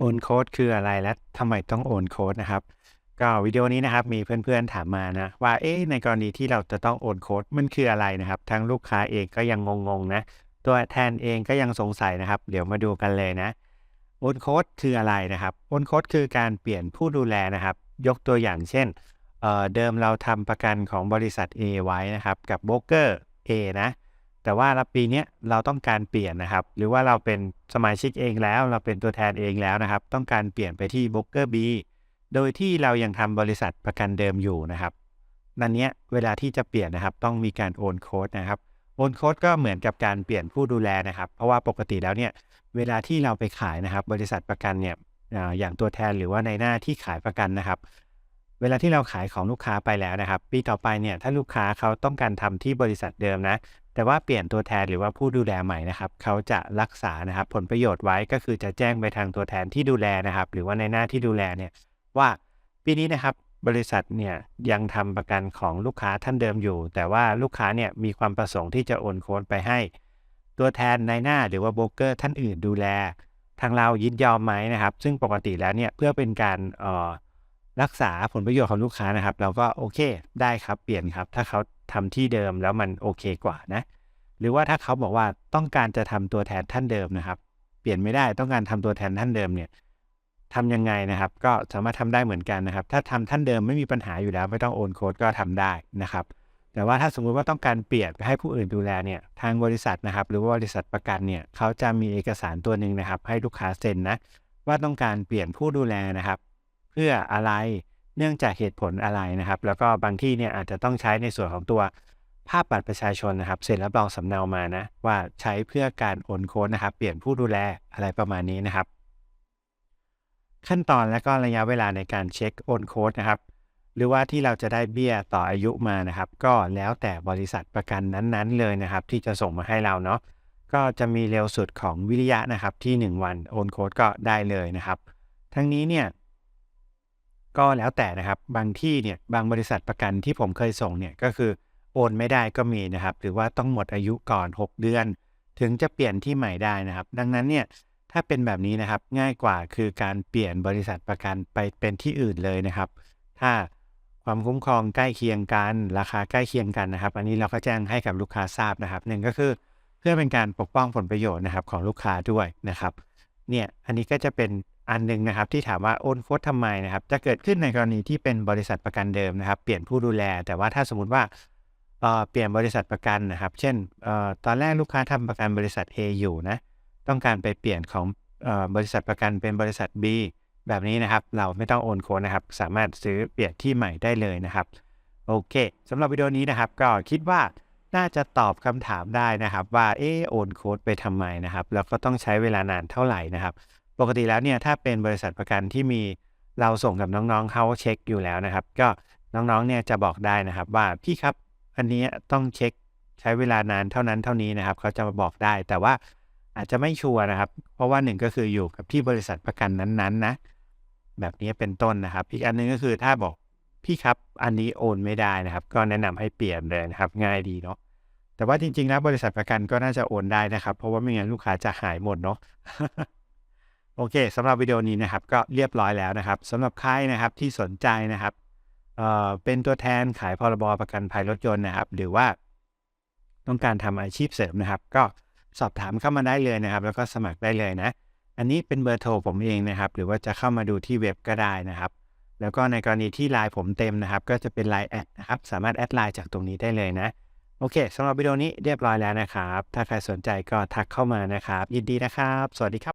โอนโค้ดคืออะไรและทำไมต้องโอนโค้ดนะครับ ก็วิดีโอนี้นะครับมีเพื่อนๆถามมานะว่าเอ๊ะในกรณีที่เราจะต้องโอนโค้ดมันคืออะไรนะครับทั้งลูกค้าเองก็ยังงงๆนะตัวแทนเองก็ยังสงสัยนะครับ เดี๋ยวมาดูกันเลยนะโอนโค้ดคืออะไรนะครับโอนโค้ดคือการเปลี่ยนผู้ดูแลนะครับ ยกตัวอย่างเช่นเเดิมเราทำประกันของบริษัท A ไว้นะครับกับโบรกเกอร์ A นะ แต่ว่าปีนี้เราต้องการเปลี่ยนนะครับ หรือว่าเราเป็นสมาชิกเองแล้ว เราเป็นตัวแทนเองแล้วนะครับ ต้องการเปลี่ยนไปที่ b ็อกเกอร์ B โดยที่เรายังทำบริษัทประกันเดิมอยู่นะครับนั่นเนี้ยเวลาที่จะเปลี่ยนนะครับ ต้องมีการโอนโค้ดนะครับโอนโค้ดก็เหมือนกับการเปลี่ยนผู้ดูแลนะครับ เพราะว่าปกติแล้วเนี่ยเวลาที่เราไปขายนะครับ บริษัทประกันเนี่ยอย่างตัวแทนหรือว่าในหน้าที่ขายประกันนะครับ เวลาที่เราขายของลูกค้าไปแล้วนะครับ ปีต่อไปเนี่ยถ้าลูกค้าเขาต้องการทำที่บริษัทเดิมนะ แต่ว่าเปลี่ยนตัวแทนหรือว่าผู้ดูแลใหม่นะครับเขาจะรักษานะครับผลประโยชน์ไว้ก็คือจะแจ้งไปทางตัวแทนที่ดูแลนะครับ หรือว่าในหน้าที่ดูแลเนี่ยว่าปีนี้นะครับบริษัทเนี่ยยังทำประกันของลูกค้าท่านเดิมอยู่ แต่ว่าลูกค้าเนี่ยมีความประสงค์ที่จะโอนโค้ดไปให้ ตัวแทนในหน้าหรือว่าโบรกเกอร์ท่านอื่นดูแล ทางเรายินยอมไหมนะครับ ซึ่งปกติแล้วเนี่ยเพื่อเป็นการอ๋อ รักษาผลประโยชน์ของลูกค้านะครับ เราก็โอเคได้ครับเปลี่ยนครับ ถ้าเขาทำที่เดิมแล้วมันโอเคกว่านะ หรือว่าถ้าเขาบอกว่าต้องการจะทำตัวแทนท่านเดิมนะครับ เปลี่ยนไม่ได้ต้องการทำตัวแทนท่านเดิมเนี่ยทำยังไงนะครับ ก็สามารถทำได้เหมือนกันนะครับ ถ้าทำท่านเดิมไม่มีปัญหาอยู่แล้ว ไม่ต้องโอนโค้ดก็ทำได้นะครับ แต่ว่าถ้าสมมุติว่าต้องการเปลี่ยนไปให้ผู้อื่นดูแลเนี่ยทางบริษัทนะครับ หรือว่าบริษัทประกันเนี่ยเขาจะมีเอกสารตัวหนึ่งนะครับ ให้ลูกค้าเซ็นนะว่าต้องการเปลี่ยนผู้ดูแลนะครับ เพื่ออะไรเนื่องจากเหตุผลอะไรนะครับ แล้วก็บางที่เนี่ยอาจจะต้องใช้ในส่วนของตัวภาพบัตรประชาชนนะครับเซ็นรับรองสำเนามานะว่าใช้เพื่อการโอนโค้ดนะครับ เปลี่ยนผู้ดูแลอะไรประมาณนี้นะครับ ขั้นตอนและก็ระยะเวลาในการเช็คโอนโค้ดนะครับ หรือว่าที่เราจะได้เบี้ยต่ออายุมานะครับ ก็แล้วแต่บริษัทประกันนั้นๆ เลยนะครับ ที่จะส่งมาให้เราเนาะก็จะมีเร็วสุดของวิริยะนะครับที่ 1 วันโอนโค้ดก็ได้เลยนะครับ ทั้งนี้เนี่ย ก็แล้วแต่นะครับ บางที่เนี่ยบางบริษัทประกันที่ผมเคยส่งเนี่ยก็คือโอนไม่ได้ก็มีนะครับ หรือว่าต้องหมดอายุก่อน 6 เดือน ถึงจะเปลี่ยนที่ใหม่ได้นะครับ ดังนั้นเนี่ยถ้าเป็นแบบนี้นะครับง่ายกว่าคือการเปลี่ยนบริษัทประกันไปเป็นที่อื่นเลยนะครับ ถ้าความคุ้มครองใกล้เคียงกัน ราคาใกล้เคียงกันนะครับ อันนี้เราก็แจ้งให้กับลูกค้าทราบนะครับหนึ่งก็คือเพื่อเป็นการปกป้องผลประโยชน์นะครับของลูกค้าด้วยนะครับเนี่ยอันนี้ก็จะเป็น อันหนึ่งนะครับที่ถามว่าโอนโค้ดทำไมนะครับจะเกิดขึ้นในกรณีที่เป็นบริษัทประกันเดิมนะครับ เปลี่ยนผู้ดูแล แต่ว่าถ้าสมมติว่าเปลี่ยนบริษัทประกันนะครับ เช่นตอนแรกลูกค้าทำประกันบริษัท A อยู่นะต้องการไปเปลี่ยนของบริษัทประกันเป็นบริษัท B แบบนี้นะครับ เราไม่ต้องโอนโค้ดนะครับ สามารถซื้อเปลี่ยนที่ใหม่ได้เลยนะครับโอเคสำหรับวิดีโอนี้นะครับ ก็คิดว่าน่าจะตอบคำถามได้นะครับ ว่าเออโอนโค้ดไปทำไมนะครับ แล้วก็ต้องใช้เวลานานเท่าไหร่นะครับ ปกติแล้วเนี่ยถ้าเป็นบริษัทประกันที่มีเราส่งกับน้องๆเขาเช็คอยู่แล้วนะครับ ก็น้องๆเนี่ยจะบอกได้นะครับ ว่าพี่ครับอันนี้ต้องเช็คใช้เวลานานเท่านั้นเท่านี้นะครับ เขาจะมาบอกได้ แต่ว่าอาจจะไม่ชัวร์นะครับ เพราะว่าหนึ่งก็คืออยู่กับที่บริษัทประกันนั้นๆนะแบบนี้เป็นต้นนะครับ อีกอันนึงก็คือถ้าบอกพี่ครับอันนี้โอนไม่ได้นะครับ ก็แนะนำให้เปลี่ยนเลยนะครับ ง่ายดีเนาะแต่ว่าจริงๆแล้วบริษัทประกันก็น่าจะโอนได้นะครับ เพราะว่าไม่งั้นลูกค้าจะหายหมดเนาะ โอเคสำหรับวิดีโอนี้นะครับก็เรียบร้อยแล้วนะครับสำหรับใครนะครับที่สนใจนะครับเอ่อเป็นตัวแทนขายพรบประกันภัยรถยนต์นะครับ หรือว่าต้องการทำอาชีพเสริมนะครับ ก็สอบถามเข้ามาได้เลยนะครับ แล้วก็สมัครได้เลยนะ อันนี้เป็นเบอร์โทรผมเองนะครับ หรือว่าจะเข้ามาดูที่เว็บก็ได้นะครับ แล้วก็ในกรณีที่ไลน์ผมเต็มนะครับ ก็จะเป็นไลน์แอดนะครับสามารถแอดไลน์จากตรงนี้ได้เลยนะโอเคสำหรับวิดีโอนี้เรียบร้อยแล้วนะครับ ถ้าใครสนใจก็ทักเข้ามานะครับ ยินดีนะครับ สวัสดีครับ